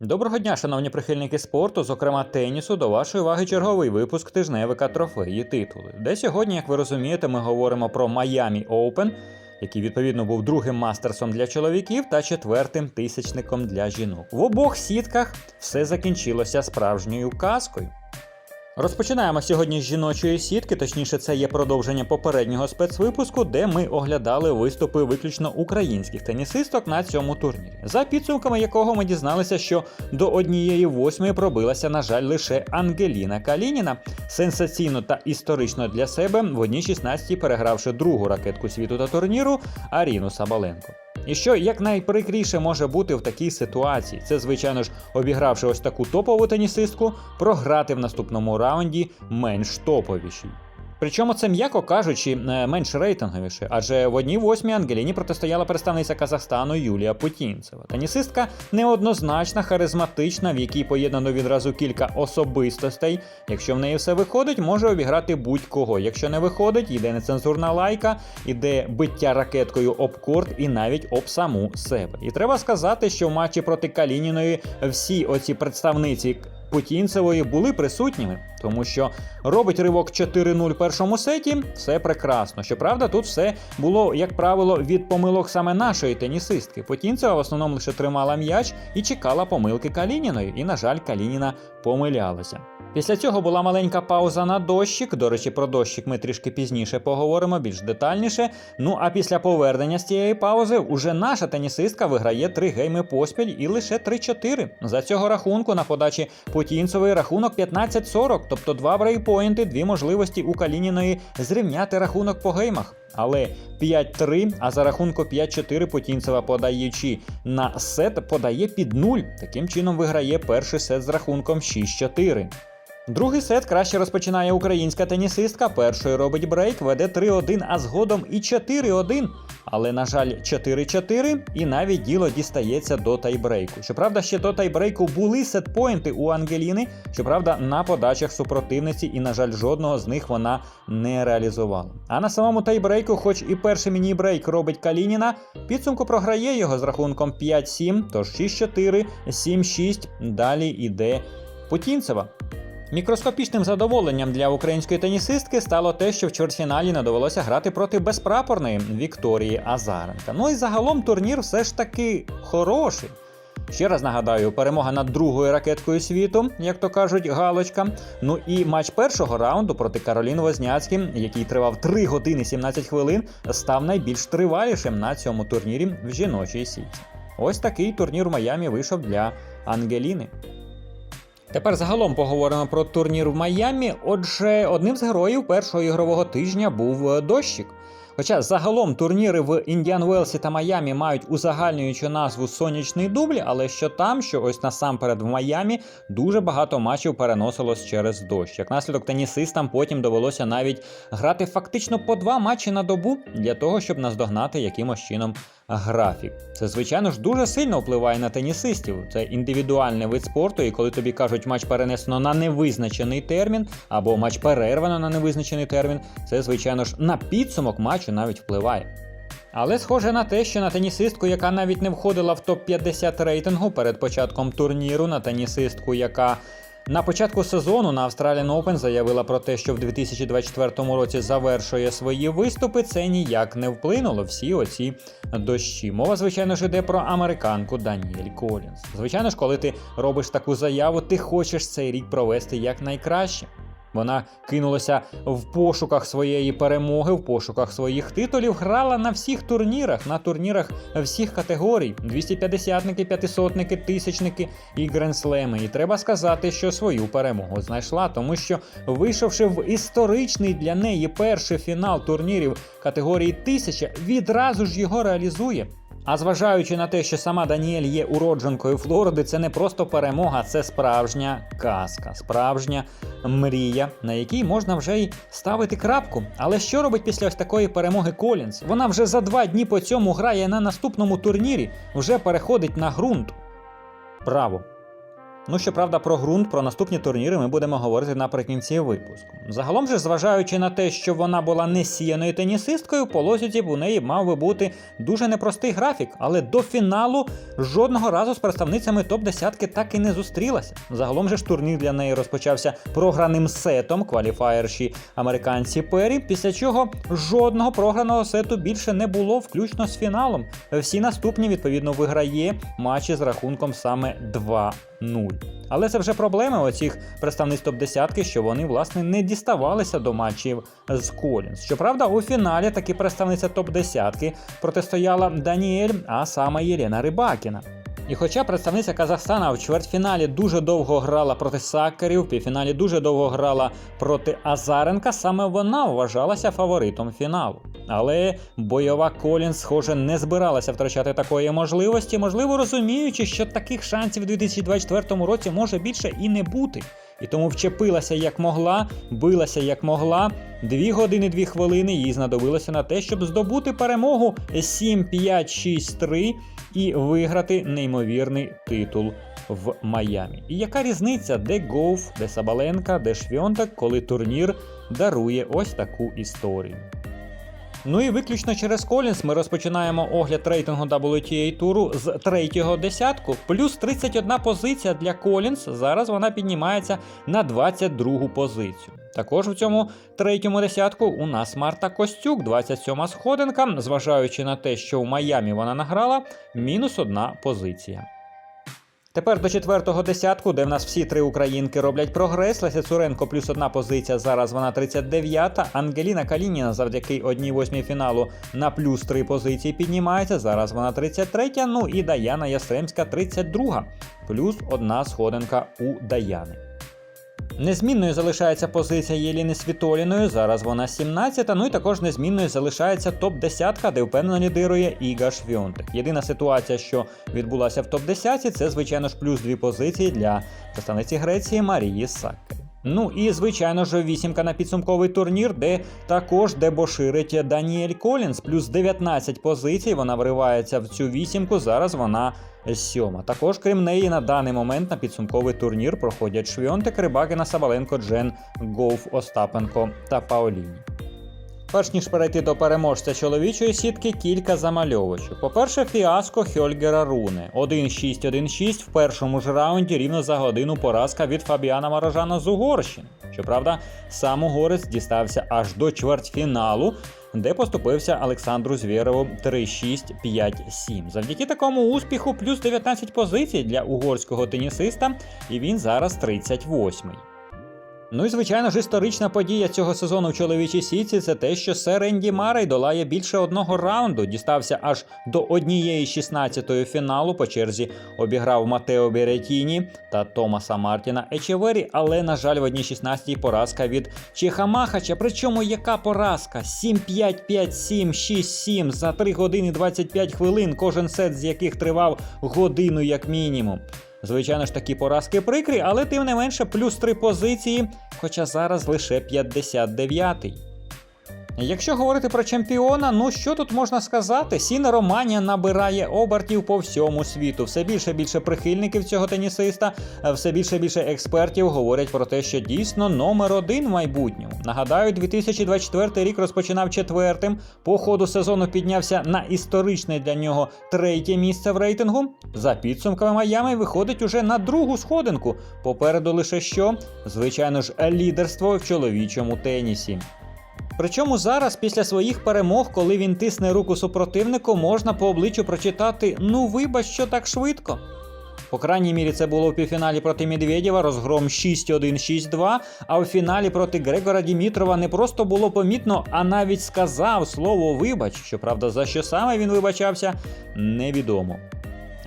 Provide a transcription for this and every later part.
Доброго дня, шановні прихильники спорту, зокрема тенісу, до вашої уваги черговий випуск тижневика трофеї титули. Де сьогодні, як ви розумієте, ми говоримо про Майами Open, який відповідно був другим мастерсом для чоловіків та четвертим тисячником для жінок. В обох сітках все закінчилося справжньою казкою. Розпочинаємо сьогодні з жіночої сітки, точніше, це є продовження попереднього спецвипуску, де ми оглядали виступи виключно українських тенісисток на цьому турнірі. За підсумками якого ми дізналися, що до однієї восьмої пробилася, на жаль, лише Ангеліна Калініна, сенсаційно та історично для себе в одній 16 перегравши другу ракетку світу та турніру Аріну Сабаленко. І що як найприкріше може бути в такій ситуації, це, звичайно ж, обігравши ось таку топову тенісистку, програти в наступному раунді менш топовішій. Причому це, м'яко кажучи, е, менш рейтинговіше, адже в одній восьмій Ангеліні протистояла представниця Казахстану Юлія Путінцева. Тенісистка неоднозначна, харизматична, в якій поєднано відразу кілька особистостей. Якщо в неї все виходить, може обіграти будь-кого. Якщо не виходить, йде нецензурна лайка, іде биття ракеткою об корт і навіть об саму себе. І треба сказати, що в матчі проти Калініної всі оці представниці Путінцевої були присутніми, тому що робить ривок 4-0 в першому сеті, все прекрасно. Щоправда, тут все було, як правило, від помилок саме нашої тенісистки. Путінцева в основному лише тримала м'яч і чекала помилки Калініної. І, на жаль, Калініна помилялася. Після цього була маленька пауза на дощик. До речі, про дощик ми трішки пізніше поговоримо більш детальніше. Ну а після повернення з цієї паузи уже наша тенісистка виграє три гейми поспіль і лише 3-4. За цього рахунку на подачі Путінцевої рахунок 15-40, тобто два брейпоінти, дві можливості у Калініної зрівняти рахунок по геймах. Але 5-3, а за рахунку 5-4 Путінцева подаючи на сет, подає під нуль. Таким чином виграє перший сет з рахунком 6-4. Другий сет краще розпочинає українська тенісистка. Першою робить брейк, веде 3-1, а згодом і 4-1. Але, на жаль, 4-4, і навіть діло дістається до тайбрейку. Щоправда, ще до тайбрейку були сетпоінти у Ангеліни, щоправда, на подачах супротивниці, і, на жаль, жодного з них вона не реалізувала. А на самому тайбрейку, хоч і перший міні-брейк робить Калініна, підсумку програє його з рахунком 5-7, тож 6-4, 7-6. Далі йде Путінцева. Мікроскопічним задоволенням для української тенісистки стало те, що в чвертьфіналі не довелося грати проти безпрапорної Вікторії Азаренка. Ну і загалом турнір все ж таки хороший. Ще раз нагадаю, перемога над другою ракеткою світу, як то кажуть, галочка. Ну і матч першого раунду проти Кароліни Возняцькі, який тривав 3 години 17 хвилин, став найбільш тривалішим на цьому турнірі в жіночій сітці. Ось такий турнір в Майамі вийшов для Ангеліни. Тепер загалом поговоримо про турнір в Майамі. Отже, одним з героїв першого ігрового тижня був е, дощик. Хоча загалом турніри в Індіан Уелсі та Майамі мають узагальнюючу назву Сонячний дубль, але що там, що ось насамперед в Майамі дуже багато матчів переносилось через дощ. Як наслідок тенісистам потім довелося навіть грати фактично по два матчі на добу для того, щоб наздогнати якимось чином графік. Це, звичайно ж, дуже сильно впливає на тенісистів. Це індивідуальний вид спорту, і коли тобі кажуть, матч перенесено на невизначений термін, або матч перервано на невизначений термін, це, звичайно ж, на підсумок матчу навіть впливає. Але схоже на те, що на тенісистку, яка навіть не входила в топ-50 рейтингу перед початком турніру, на тенісистку, яка на початку сезону на Australian Open заявила про те, що в 2024 році завершує свої виступи. Це ніяк не вплинуло всі оці дощі. Мова, звичайно ж, йде про американку Даніель Колінс. Звичайно ж, коли ти робиш таку заяву, ти хочеш цей рік провести якнайкраще. Вона кинулася в пошуках своєї перемоги, в пошуках своїх титулів, грала на всіх турнірах, на турнірах всіх категорій: 250-ники, 500-ники, тисячники і гренслеми. І треба сказати, що свою перемогу знайшла, тому що, вийшовши в історичний для неї перший фінал турнірів категорії 1000, відразу ж його реалізує. А зважаючи на те, що сама Даніель є уродженкою Флориди, це не просто перемога, це справжня казка, справжня мрія, на якій можна вже й ставити крапку. Але що робить після ось такої перемоги Колінс? Вона вже за два дні по цьому грає на наступному турнірі, вже переходить на ґрунт. Браво! Ну, щоправда, про ґрунт, про наступні турніри ми будемо говорити наприкінці випуску. Загалом же, зважаючи на те, що вона була не сіяною тенісисткою, по лозіці у неї мав би бути дуже непростий графік, але до фіналу жодного разу з представницями топ-10 так і не зустрілася. Загалом же ж турнір для неї розпочався програним сетом, кваліфаєрші американці Пері, після чого жодного програного сету більше не було, включно з фіналом. Всі наступні, відповідно, виграє матчі з рахунком саме 2-0. Але це вже проблема оцих представниць топ-10, що вони, власне, не діставалися до матчів з Колінс. Щоправда, у фіналі таки представниця топ-10 протистояла Даніель, а саме Єлена Рибакіна. І хоча представниця Казахстана в чвертьфіналі дуже довго грала проти Сакарів, в півфіналі дуже довго грала проти Азаренка, саме вона вважалася фаворитом фіналу. Але бойова Колінс, схоже, не збиралася втрачати такої можливості, можливо, розуміючи, що таких шансів у 2024 році може більше і не бути. І тому вчепилася як могла, билася як могла. Дві години, дві хвилини їй знадобилося на те, щоб здобути перемогу 7-5-6-3 і виграти неймовірний титул в Майамі. І яка різниця, де Гоуф, де Сабаленка, де Швьонтак, коли турнір дарує ось таку історію. Ну і виключно через Колінс ми розпочинаємо огляд рейтингу WTA туру з третього десятку. Плюс 31 позиція для Колінс. Зараз вона піднімається на 22 позицію. Також в цьому третьому десятку у нас Марта Костюк, 27 сходинка, зважаючи на те, що в Майамі вона награла, мінус одна позиція. Тепер до четвертого десятку, де в нас всі три українки роблять прогрес. Леся Цуренко плюс одна позиція. Зараз вона 39-та. Ангеліна Калініна завдяки одній восьмій фіналу на плюс три позиції піднімається. Зараз вона 33-я. Ну і Даяна Ястремська 32-га. Плюс одна сходинка у Даяни. Незмінною залишається позиція Єліни Світоліної. Зараз вона 17-та. Ну і також незмінною залишається топ-10, де впевнено лідирує Іга Швьонтек. Єдина ситуація, що відбулася в топ-10, це, звичайно ж, плюс дві позиції для представниці Греції Марії Саккарі. Ну і звичайно ж вісімка на підсумковий турнір, де також дебоширить Даніель Колінс, плюс 19 позицій. Вона вривається в цю вісімку. Зараз вона сьома. Також, крім неї, на даний момент на підсумковий турнір проходять Швіонтик, Рибакіна, Сабаленко, Джен, Гоуф, Остапенко та Паоліні. Перш ніж перейти до переможця чоловічої сітки, кілька замальовочок. По-перше, фіаско Хьольгера Руне. 1-6-1-6 в першому ж раунді рівно за годину поразка від Фабіана Марожана з Угорщини. Щоправда, сам угорець дістався аж до чвертьфіналу, де поступився Олександру Звєрову 3-6-5-7. Завдяки такому успіху плюс 19 позицій для угорського тенісиста, і він зараз 38-й. Ну і звичайно ж історична подія цього сезону в чоловічій сітці це те, що сер Енді Марей долає більше одного раунду, дістався аж до однієї 16-ї фіналу по черзі обіграв Матео Беретіні та Томаса Мартіна Ечевері, але, на жаль, в одній 16-й поразка від Чеха Махача. Причому яка поразка? 7-5, 5-7, 6-7 за 3 години 25 хвилин, кожен сет з яких тривав годину як мінімум. Звичайно ж, такі поразки прикрі, але тим не менше плюс 3 позиції, хоча зараз лише 59-й. Якщо говорити про чемпіона, ну що тут можна сказати? Сіна Романія набирає обертів по всьому світу. Все більше більше прихильників цього тенісиста, все більше більше експертів говорять про те, що дійсно номер один в майбутньому. Нагадаю, 2024 рік розпочинав четвертим. По ходу сезону піднявся на історичне для нього третє місце в рейтингу. За підсумками Майами виходить уже на другу сходинку. Попереду лише що? Звичайно ж, лідерство в чоловічому тенісі. Причому зараз, після своїх перемог, коли він тисне руку супротивнику, можна по обличчю прочитати: ну вибач, що так швидко. По крайній мірі, це було в півфіналі проти Медведєва, розгром 6-1-6-2. А в фіналі проти Грегора Дімітрова не просто було помітно, а навіть сказав слово вибач. Щоправда, за що саме він вибачався, невідомо.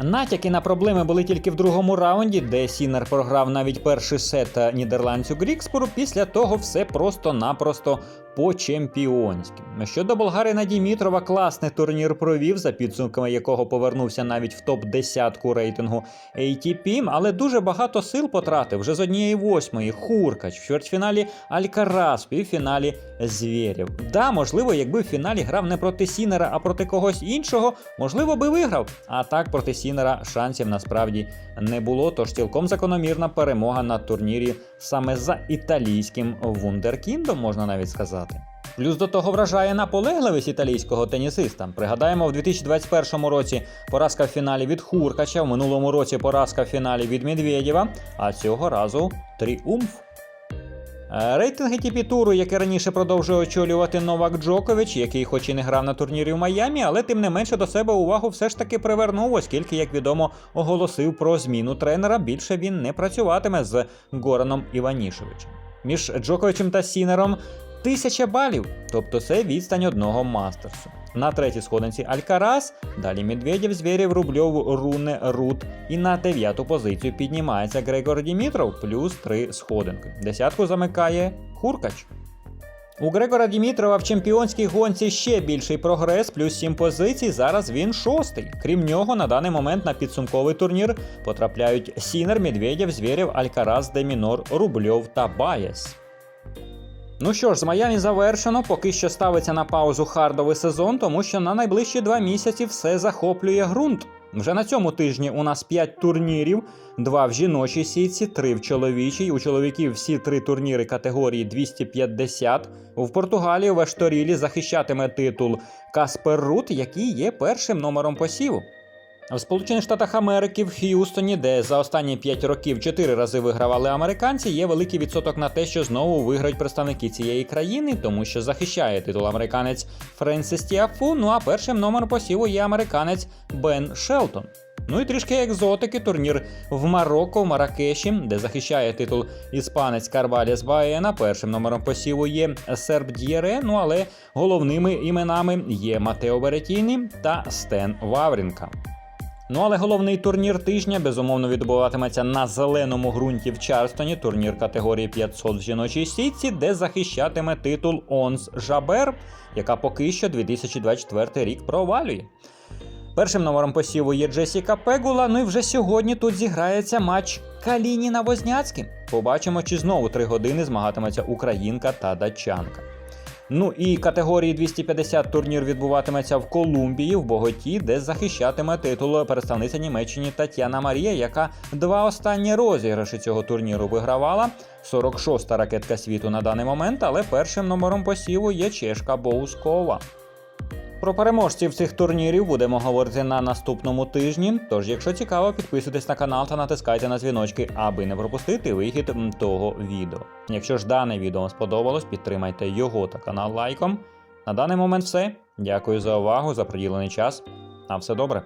Натяки на проблеми були тільки в другому раунді, де Сінер програв навіть перший сет нідерландцю Грікспору. Після того все просто-напросто по-чемпіонськи. Щодо Болгарина Дімітрова, класний турнір провів, за підсумками якого повернувся навіть в топ-10 рейтингу ATP, але дуже багато сил потратив вже з однієї восьмої. Хуркач, в чвертьфіналі Алькарас, півфіналі Звєрєв. Да, можливо, якби в фіналі грав не проти Сінера, а проти когось іншого, можливо, би виграв. А так проти Сінера шансів насправді не було. Тож цілком закономірна перемога на турнірі саме за італійським вундеркіндом, можна навіть сказати. Плюс до того вражає наполегливість італійського тенісиста. Пригадаємо, в 2021 році поразка в фіналі від Хуркача, в минулому році поразка в фіналі від Медведєва, а цього разу тріумф. Е, Рейтинг ATP туру, який раніше продовжує очолювати Новак Джокович, який хоч і не грав на турнірі в Майамі, але тим не менше до себе увагу все ж таки привернув, оскільки, як відомо, оголосив про зміну тренера. Більше він не працюватиме з Гораном Іванішевичем. Між Джоковичем та Сінером тисяча балів, тобто це відстань одного мастерсу. На третій сходинці Алькарас, далі Медведєв, Звєрєв, Рубльов, Руне, Рут. І на дев'яту позицію піднімається Грегор Дімітров, плюс три сходинки. Десятку замикає Хуркач. У Грегора Дімітрова в чемпіонській гонці ще більший прогрес, плюс 7 позицій. Зараз він шостий. Крім нього, на даний момент на підсумковий турнір потрапляють Сінер, Медведєв, Звєрєв, Алькарас, Демінор, Рубльов та Баяс. Ну що ж, з Майамі завершено. Поки що ставиться на паузу хардовий сезон, тому що на найближчі два місяці все захоплює ґрунт. Вже на цьому тижні у нас 5 турнірів: два в жіночій сітці, три в чоловічій. У чоловіків всі три турніри категорії 250. В Португалії в Ешторілі захищатиме титул Каспер Рут, який є першим номером посіву. В Сполучених Штатах Америки в Х'юстоні, де за останні 5 років 4 рази вигравали американці, є великий відсоток на те, що знову виграють представники цієї країни, тому що захищає титул американець Френсіс Тіафу. Ну а першим номером посіву є американець Бен Шелтон. Ну і трішки екзотики, турнір в Марокко, в Маракеші, де захищає титул іспанець Карваліс Баена. Першим номером посіву є Серб Д'єре, ну але головними іменами є Матео Беретіні та Стен Ваврінка. Ну але головний турнір тижня безумовно відбуватиметься на зеленому ґрунті в Чарстоні, турнір категорії 500 в жіночій сітці, де захищатиме титул Онс Жабер, яка поки що 2024 рік провалює. Першим номером посіву є Джесіка Пегула. Ну і вже сьогодні тут зіграється матч Калініна Возняцький. Побачимо, чи знову три години змагатиметься українка та датчанка. Ну і категорії 250 турнір відбуватиметься в Колумбії, в Боготі, де захищатиме титул представниця Німеччини Тетяна Марія, яка два останні розіграші цього турніру вигравала. 46-та ракетка світу на даний момент, але першим номером посіву є чешка Боускова. Про переможців цих турнірів будемо говорити на наступному тижні. Тож, якщо цікаво, підписуйтесь на канал та натискайте на дзвіночки, аби не пропустити вихід того відео. Якщо ж дане відео сподобалось, підтримайте його та канал лайком. На даний момент все. Дякую за увагу, за приділений час. На все добре.